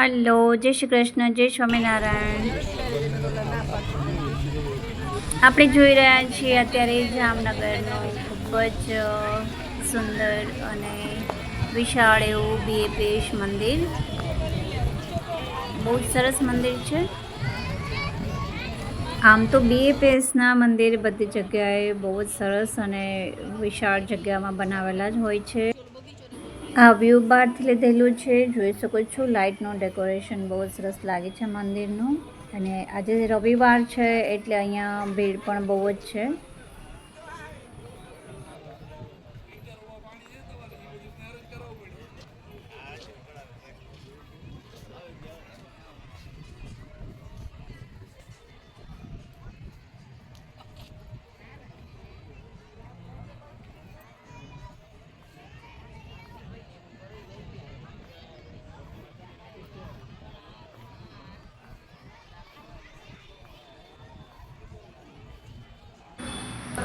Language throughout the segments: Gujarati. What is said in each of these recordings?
હલો, જય શ્રી કૃષ્ણ, જય સ્વામિનારાયણ. આપણે જોઈ રહ્યા છીએ અત્યારે જામનગરનું ખૂબ જ સુંદર અને વિશાળ એવું બીએપીએસ મંદિર. બહુ જ સરસ મંદિર છે. આમ તો બીએપીએસના મંદિર બધી જગ્યાએ બહુ જ સરસ અને વિશાળ જગ્યામાં બનાવેલા જ હોય છે. આ વ્યૂ બહારથી લીધેલું છે. જોઈ શકો છો, લાઇટનું ડેકોરેશન બહુ સરસ લાગે છે મંદિરનું. અને આજે રવિવાર છે એટલે અહીંયા ભીડ પણ બહુ જ છે.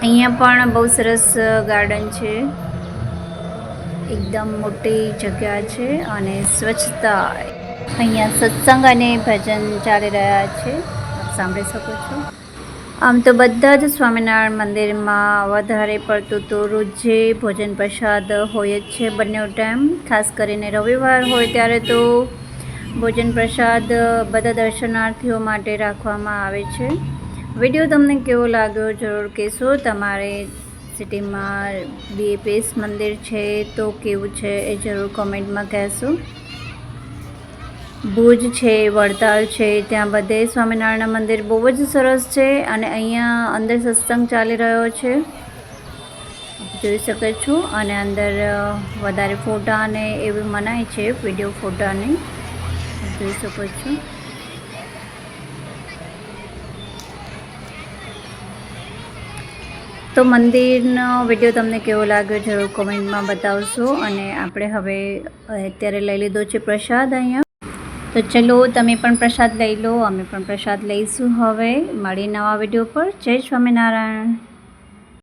અહીંયા પણ બહુ સરસ ગાર્ડન છે. એકદમ મોટી જગ્યા છે અને સ્વચ્છતા. અહીંયા સત્સંગ અને ભજન ચાલી રહ્યા છે. સાંભળી શકો છો. આમ તો બધા જ સ્વામિનારાયણ મંદિરમાં વધારે પડતું તો રોજે ભોજન પ્રસાદ હોય જ છે બંને ટાઈમ. ખાસ કરીને રવિવાર હોય ત્યારે તો ભોજન પ્રસાદ બધા દર્શનાર્થીઓ માટે રાખવામાં આવે છે. વીડિયો તમને કેવો લાગ્યો? જરૂર કહેશો. તમારે સિટીમાં બીએપીએસ મંદિર છે તો કેવું છે એ જરૂર કોમેન્ટમાં કહેશો. ભુજ છે, વડતાલ છે, ત્યાં બધે સ્વામિનારાયણ મંદિર બહુ જ સરસ છે અને અહીંયા અંદર સત્સંગ ચાલી રહ્યો છે. જોઈ શકો છો અને અંદર વધારે ફોટા અને એવી મનાય છે વીડિયો ફોટાની. જોઈ શકો છો. તો મંદિરનો વીડિયો તમને કેવો લાગ્યો જરૂર કોમેન્ટમાં બતાવશો. અને આપણે હવે અત્યારે લઈ લીધો છે પ્રસાદ અહીંયા. તો ચલો, તમે પણ પ્રસાદ લઈ લો, અમે પણ પ્રસાદ લઈશું હવે. મળી નવા વીડિયો પર. જય સ્વામિનારાયણ.